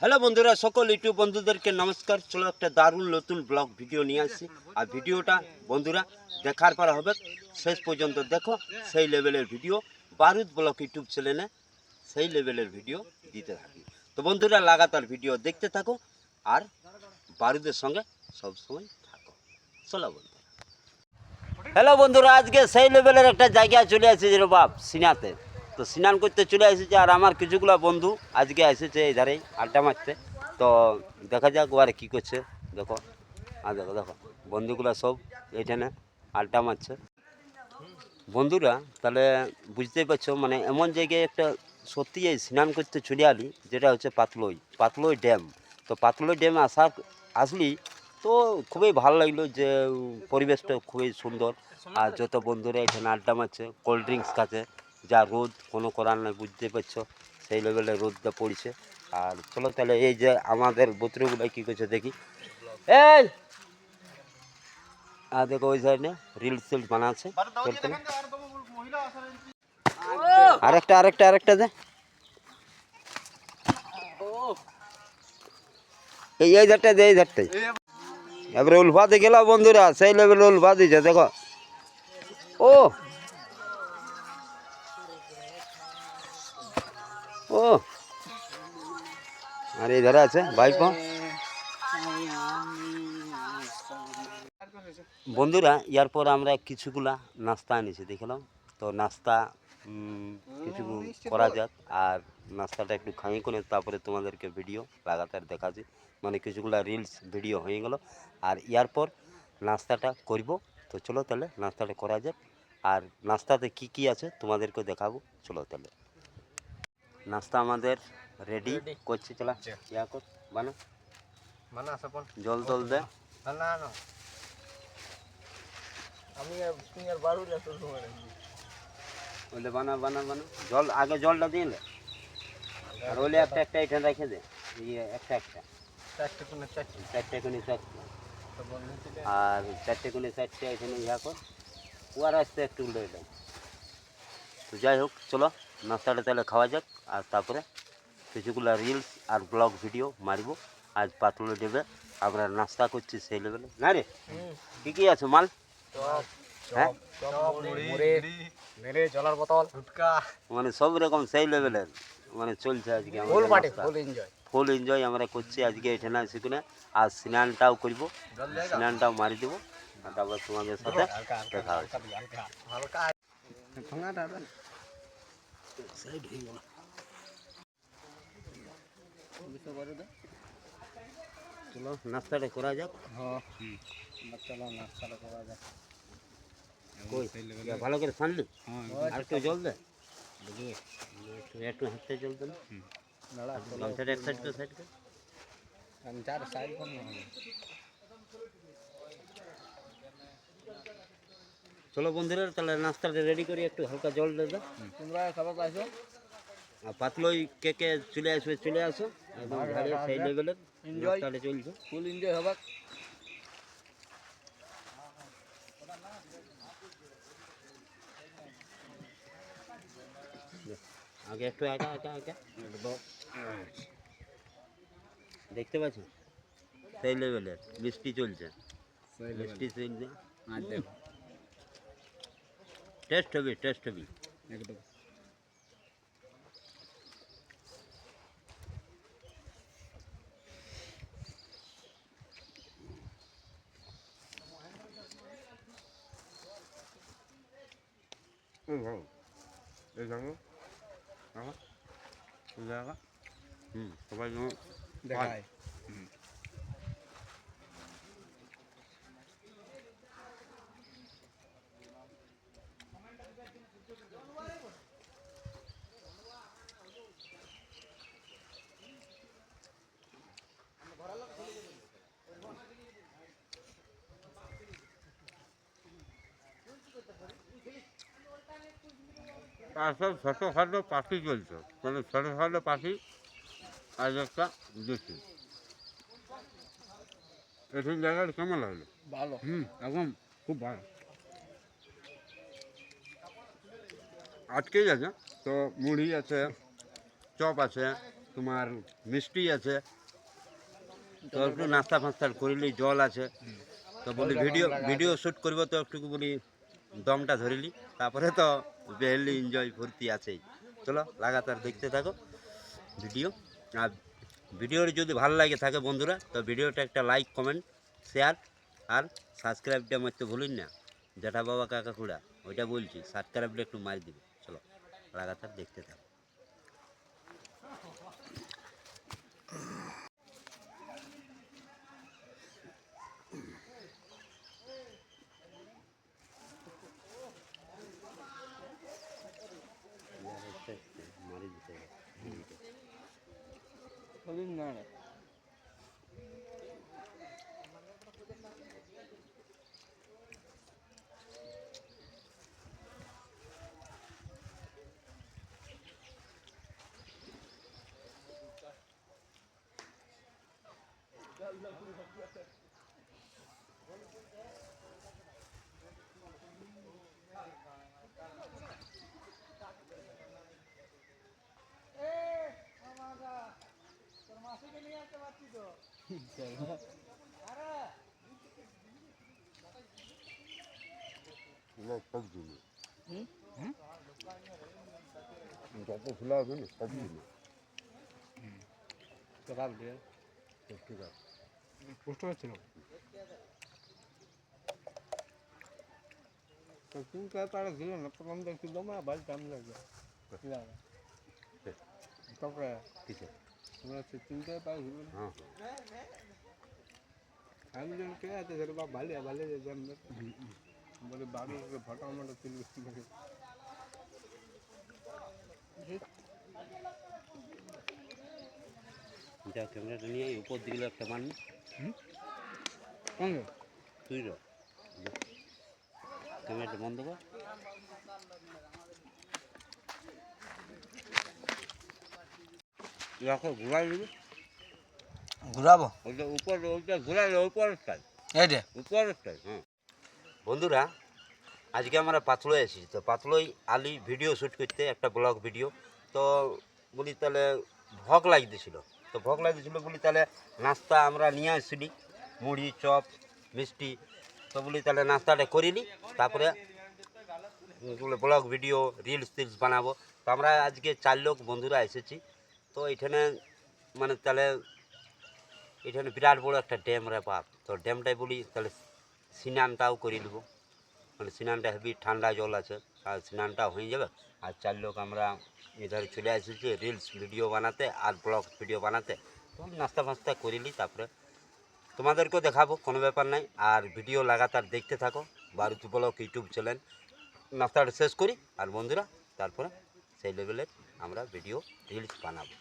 Hello বন্ধুরা, সকল YouTube বন্ধুদেরকে নমস্কার। চলো একটা দারুণ নতুন ব্লগ ভিডিও নিয়ে আসছি আর ভিডিওটা বন্ধুরা দেখার পর হবে, শেষ পর্যন্ত দেখো সেই লেভেলের ভিডিও। বারুদ ব্লগ ইউটিউব চ্যানেলে সেই লেভেলের ভিডিও দিতে থাকি। তো বন্ধুরা, লাগাতার ভিডিও দেখতে থাকো আর বারুদের সঙ্গে সবসময় থাকো। চলো বন্ধুরা। হ্যালো বন্ধুরা, আজকে সেই লেভেলের একটা জায়গায় চলে আসছে যে বাপ, সিনাতে। তো স্নান করতে চলে এসেছে আর আমার কিছুগুলো বন্ধু আজকে এসেছে এই আড্ডা মারতে। তো দেখা যাক ওরা কী করছে। দেখো। আর দেখো দেখো। বন্ধুগুলো সব এইখানে আড্ডা মারছে। বন্ধুরা, তাহলে বুঝতেই পারছ মানে এমন জায়গায় একটা সত্যি এই স্নান করতে চলে আলি, যেটা হচ্ছে পাতলই পাতলই ড্যাম। তো পাতলই ড্যামে আসা, আসলি তো খুবই ভালো লাগল যে পরিবেশটা খুবই সুন্দর। আর যত বন্ধুরা এখানে আড্ডা মারছে, কোল্ড ড্রিঙ্কস খাচ্ছে যা রোদ কোনো করার নাই বুঝতে পারছ? সেই লেভেলে রোদটা পড়ছে। আর চলো তাহলে এই যে আমাদের বত্রগুলো কী করছে দেখি। এই! আর দেখো ওই সাইডে রিলস টিলস বানাচ্ছে। আরেকটা আরেকটা আরেকটা দে। এই এই ধারটা দে এই ধারটাই। এবারে উলফাতে গেল বন্ধুরা সেই লেভেলে উলফা দিছে দেখো। ও! আর এই ধারে আছে বাইক বন্ধুরা ইয়ার পর আমরা কিছুগুলা নাস্তা এনেছি, দেখলাম। তো নাস্তা কিছু করা যাক। আর নাস্তাটা একটু খাই করে তারপরে তোমাদেরকে ভিডিও লাগাতার দেখাচ্ছি। মানে কিছুগুলা রিলস ভিডিও হয়ে গেল। আর ইয়ার পর নাস্তাটা করব। তো চলো তাহলে নাস্তাটা করা যাক। আর নাস্তাতে কি কি আছে তোমাদেরকে দেখাবো। চলো তাহলে। নাস্তা আমাদের রেডি করছে চলা। ইয়া কর বানা। মানা সপন জল টল দে। না না না। আমি আর তুমি আর বারু যাচ্ছ সময় ওলে বানা বানা বানা। জল আগে জলটা দিয়ে নে। আর ওলে একটা একটা এখানে রেখে দে। ইয়ে একটা একটা। চারটে তো ছিল আর চারটে কোনি চারটে এখানে ইয়া কর। ওয়ার আসতে একটু উল্টে দাও তো যাই হোক চলো। নাস্তাটা তাহলে খাওয়া যাক আর তারপরে কিছুগুলো রিলস আর ব্লগ ভিডিও মারব। আজ পাতলে দেবে আমরা নাস্তা করছি সেই লেভেলে না রে? কী কী আছে মাল? হ্যাঁ? চপ মুড়ি মেরে জলার বোতল মানে সব রকম সেই লেভেলের মানে চলছে আজকে ফুল পার্টি নাস্তা। ফুল এনজয় আমরা করছি আজকে এখানে সেখানে আর স্নানটাও করব। স্নানটাও মারি দেবো। তারপর তোমাদের সাথে হালকা হালকা দেখা ভাঙাটা সাইড হয়ে গেল চলো নাস্তাটা করা যাক। হ্যাঁ। চলো নাস্তাটা করা যাক। ভালো করে ছানলি হ্যাঁ আর একটু জল দে একটু একটু হাঁটতে জল দে না দাঁড়া গামছাটা এক সাইড করে সাইড করে। আমি সাইড না চলো বন্ধুরা তাহলে নাস্তাটা রেডি করি একটু হালকা জল দে দাও। তোমরা সবাই পাইছো? আর পাতলই কে কে চলে আসবে চলে আসো। একদম ঝাড়ে সেই লেভেলের. নাস্তাটা চলছে ফুল এনজয় হবে। আগে একটু একা একা একা দেখতে পাচ্ছ? সেই লেভেলের বৃষ্টি চলছে। বৃষ্টি চলছে। হবে টেস্ট হবে একদম হুম সবাই দেখায় আর সব ছোটোখাটো পাখি চলছে। মানে ছোটোখাটো পাখি আজ একটা দেখি এসব জায়গাটা কেমন লাগল? ভালো। হুম একদম খুব ভালো। আজকেই আছে। তো মুড়ি আছে চপ আছে তোমার মিষ্টি আছে। তো একটু নাস্তা ফাস্তা করিলি জল আছে। তো বলি ভিডিও ভিডিও শ্যুট করব তো একটু বলি দমটা ধরিলি তারপরে তো বেহলি এনজয় ভর্তি আছেই। চলো লাগাতার দেখতে থাকো ভিডিও আর ভিডিওটি যদি ভালো লাগে থাকে বন্ধুরা, তো ভিডিওটা একটা লাইক কমেন্ট শেয়ার আর সাবস্ক্রাইবটা মারতে ভুলুন না। জ্যাঠা বাবা কাকা খুড়া ওইটা বলছি সাবস্ক্রাইবটা একটু মারি দিবে। চলো লাগাতার দেখতে থাকো। പതിനാണ് Yeah, yeah, yeah. যত খোলা হবে না সব দিন কিসে হ্যাঁ। যা ক্যামেরাটা নিয়ে উপর দিকে একটা মান তুই র। ক্যামেরাটা বন্ধ কর। রাখো ঘুরাই দিবি ঘুরাবো? ওইটা উপর ওইটা উপরেরটাই উপরেরটাই হ্যাঁ। বন্ধুরা আজকে আমরা পাতলোয় এসেছি। তো পাতলোই আলি ভিডিও শ্যুট করতে একটা ব্লগ ভিডিও তো বলি তাহলে ভোগ লাগতেছিল তো ভোগ লাগতেছিল বলি তাহলে নাস্তা আমরা নিয়ে আসছিলি মুড়ি চপ মিষ্টি। তো বলি তাহলে নাস্তাটা করিনি তারপরে ব্লগ ভিডিও রিলস টিলস বানাবো। তো আমরা আজকে চার লোক বন্ধুরা এসেছি। তো এখানে মানে তাহলে এখানে বিরাট বড় একটা ড্যাম রে বাপ। তো ড্যামটাই বলি, তাহলে স্নানটাও করে নেব। মানে স্নানটা হেবি ঠান্ডা জল আছে, আর স্নানটা হয়ে যাবে। আর চার লোক আমরা এধারে চলে এসেছি রিলস ভিডিও বানাতে আর ব্লগ ভিডিও বানাতে। তো নাস্তা ফাস্তা করিলি তারপরে তোমাদেরকেও দেখাবো, কোনো ব্যাপার নাই। আর ভিডিও লাগাতার দেখতে থাকো বারুতি ব্লগ ইউটিউব চ্যানেল নাস্তাটা শেষ করি, আর বন্ধুরা, তারপরে সেই লেভেলের আমরা ভিডিও রিলস বানাবো।